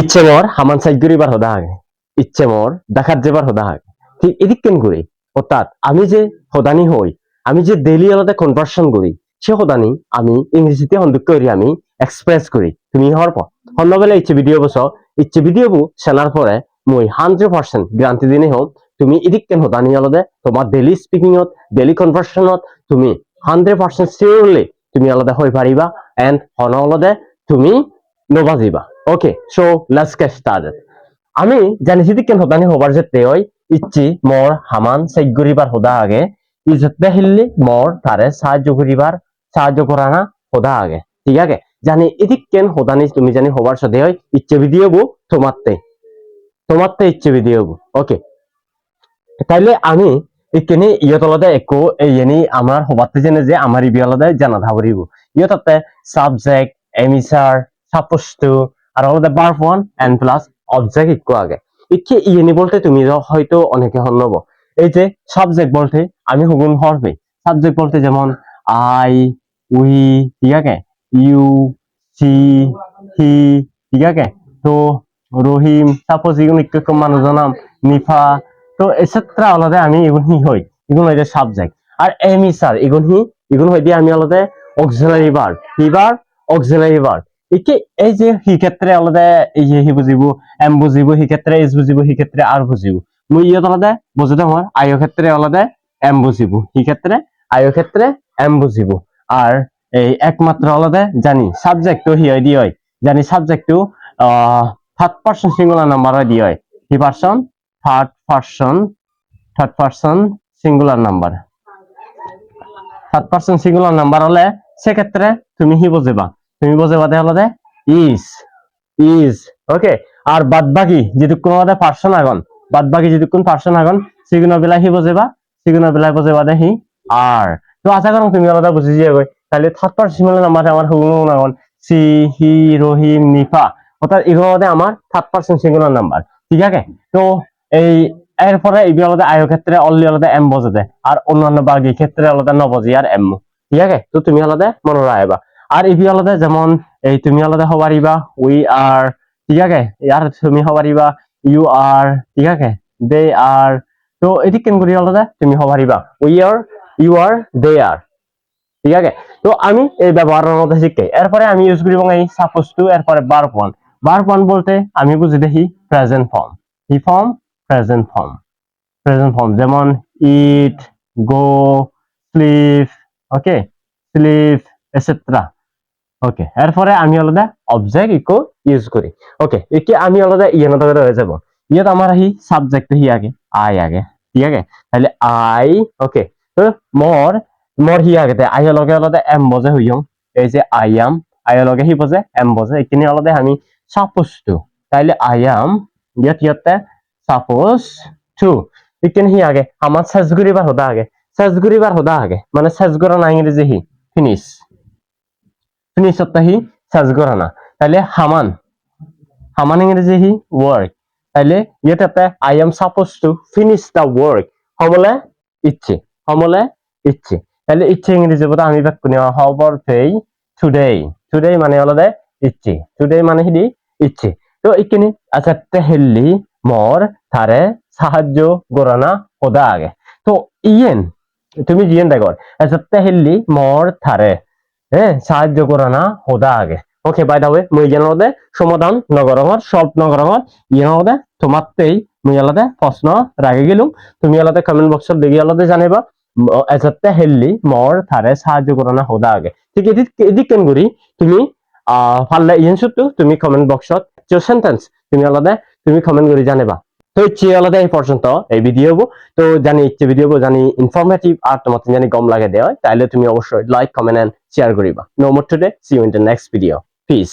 ইচ্ছে মর, হামান সাইড করিবার হদা হাগে ইচ্ছে মর দেখাত যাবার হদা হাগে ঠিক এদিক কেন করি? অর্থাৎ আমি যে হদানি হই, আমি যে ডেইলি আলাদা কনভার্সন করি, সে হদানি আমি ইংরেজিতে সন্দুক করি আমি এক্সপ্রেস করি। তুমি হওয়ার পর। সন্ধ্যাবেলা ইচ্ছে ভিডিও বস। ইচ্ছে ভিডিও বু চেনার পরে মই হান্ড্রেড পার্সেন্ট গ্যারান্টি দিনে হম, তুমি এদিক কেন হদানি আলাদা? তোমার ডেইলি স্পিকিংত ডেইলি কনভার্সনত তুমি হান্ড্রেড পার্সেন্ট শিওরলি তুমি আলাদা হয়ে পারিবা। এন্ড হন আলাদা, তুমি নবাজিবা। Okay so let's get started আমি জানিছি কেন হতানি হবার যেতে হয় ইচ্ছি মর হামান চেক করিবার হোদা আগে। ইজতে হিল্লি মর তারে সাহায্য করিবার সাহায্য করা না হোদা আগে। ঠিক আছে? জানি এদিক কেন হোদানি তুমি জানি হবার সাথে হয় ইচ্ছে ভিডিও বু তোমারতে তোমারতে ইচ্ছে ভিডিও বু ওকে তাইলে আমি এখানে ইয়ত আলাদা একো এই আমার হবাতে জেনে যে আমার ইবি আলাদা জানা ধাবরিব ইয়তাতে সাবজেক্ট এমিসার সাপোস্টু আর আলাদা verb one and plus object eco আগে। ইকে ইয়েনি বলতে তুমি হয়তো অনেকে হন নব এই যে সাবজেক্ট বলতে আমি হুগুন হরবে সাবজেক্ট বলতে যেমন আই উই ঠিক আছে? ইউ সি হি ঠিক আছে? তো রহিম সাপোজ ইগুন একটু মানুষ নাম নিফা, তো এসেত্রা আলাদা আমি এগুন হি হই। এগুন হইতে সাবজেক্ট আর এমি স্যার এগুন হি, এগুন হইতে আমি আলাদা অক্সিলারি বার কিবার অক্সিলারি বার একে এই যে হি ক্ষেত্রে আলাদা, এই যে হি বুঝিব এম বুঝিব হি ক্ষেত্রে এস বুঝিব হি ক্ষেত্রে আর বুঝিব মই ইয়ত আলাদা বুঝতে আমার আয় ক্ষেত্রে আলাদা, এম বুঝিব হি ক্ষেত্রে আয় ক্ষেত্রে এম বুঝিব আর এই একমাত্র আলাদা, জানি সাবজেক্ট তো হি হয়, দি হয়। জানি সাবজেক্ট তো থার্ড পার্সন সিঙ্গুলার নাম্বার হয়, দি হয়। He person third person third person singular number third person singular number হলে, সেক্ষেত্রে তুমি হি বুঝিবা তুমি বুঝিবা দে হলে ইজ ইজ ওকে আর বাদ বাকি যেটুকুন আমাদের পার্সন আগন বাদ বাকি যেটুকুন পার্সন আগন সিগুনের বেলা হি বুঝিবা সিগুনের বেলায় বুঝিবা দে হি আর তো আশা করুন তুমি আলাদা বুঝি যাই গই তাহলে থার্ড পার্সন সিঙ্গুলার নাম্বার আমার হুগুন আগন সি হি রহিম নিফা। অর্থাৎ এগুলো আমার থার্ড পার্সন সিঙ্গুলার নাম্বার ঠিক আছে? তো এই এরপরে এই আলাদা আয় ক্ষেত্রে অনলি আলাদা এম বজে আর অন্যান্য বাকি ক্ষেত্রে আলাদা ন বজি আর এম ঠিক আছে? তো তুমি আলাদা মনে রাখবা আর এই আলাদা, যেমন এই তুমি আলাদা হবারিবা উই আর ঠিক আছে? আর তুমি হবারিবা ইউ আর ঠিক আছে? দে আর তো এটি কেন করি আলাদা? তুমি হবারিবা উই আর ইউ আর দে আর ঠিক আছে? তো আমি এই ব্যবহারের মধ্যে শিখতে এরপরে আমি ইউজ করি এই সাপোজ টু এরপরে বার ওয়ান বার ওয়ান বলতে আমি বুঝি দেখি present form he form present form present form যেমন it go sleep okay sleep etcetera okay এরপরে আমি আলাদা অবজেক্ট ইকো ইউজ করি। ওকে একে আমি আলাদা ইয়ে না হয়ে যাব। ইয়াত আমার আহি সাবজেক্ট হি আগে, আই আগে ঠিক আছে তাহলে আই ওকে মর মর হি আগে আই লগে আলাদা এম বজে হইয়ং এই যে আই এম আই লগে হি বজে এম বজে। এইখিনি আলাদা আমি সাপোজ টু তাইলে আই এম ইয়াত ইয়াতে সাপোজ টু এইখিনি হি আগে আমার শেষ করিবার হদা আগে। শেষ করিবার হদা আগে। মানে শেষ করা না ইংরেজি হি ফিনিশ ফিনিশ হি শেষ করা না। তাইলে হামান। হামান ইংরেজি হি ওয়ার্ক তাইলে ইয়াতে I am suppose to finish the work সমলে ইচ্ছে। সমলে ইচ্ছে। তাহলে ইচ্ছে ইংরেজি বলতে আমি ব্যাক নেওয়া হবর ফেই টুডে টুডে মানে হলো দে ইচ্ছে। টুডে মানে হিদি ইচ্ছে। তো ইকিনি আচ্ছা তেহেল্লি মর তারে সাহায্য গরানা হদা আগে তো ইয়েন, তুমি জিয়েন দেখো আচ্ছা তেহেল্লি মর থারে হ্যাঁ সাহায্য করানা হদা আগে। ওকে বাই দা ওয়ে মুই জানাতে সমাধান নগর নগরঙর সব নগর নগরঙর ইয়ে তোমারতেই মুই আলাদা প্রশ্ন রাখি গেলুম। তুমি আলাদা কমেন্ট বক্সত দেখি আলাদা জানিবা এসতে হেললি মর থারে সাহায্য করানা হদা আগে। ঠিক এদিক এদিক কেন করি তুমি, আহ ফাল্লা ইয়েন তুমি কমেন্ট বক্সত সেন্টেন্স তুমি আলাদা তুমি কমেন্ট করে জানিবা। তো ইচ্ছে আলাদা এই পর্যন্ত এই ভিডিও তো জানি ইচ্ছে ভিডিও জানি ইনফরমেটিভ আর তোমার জানি গম লাগে দেওয়া তাহলে তুমি অবশ্যই লাইক কমেন্ট এন্ড শেয়ার করিবা। No more today see you in the next video peace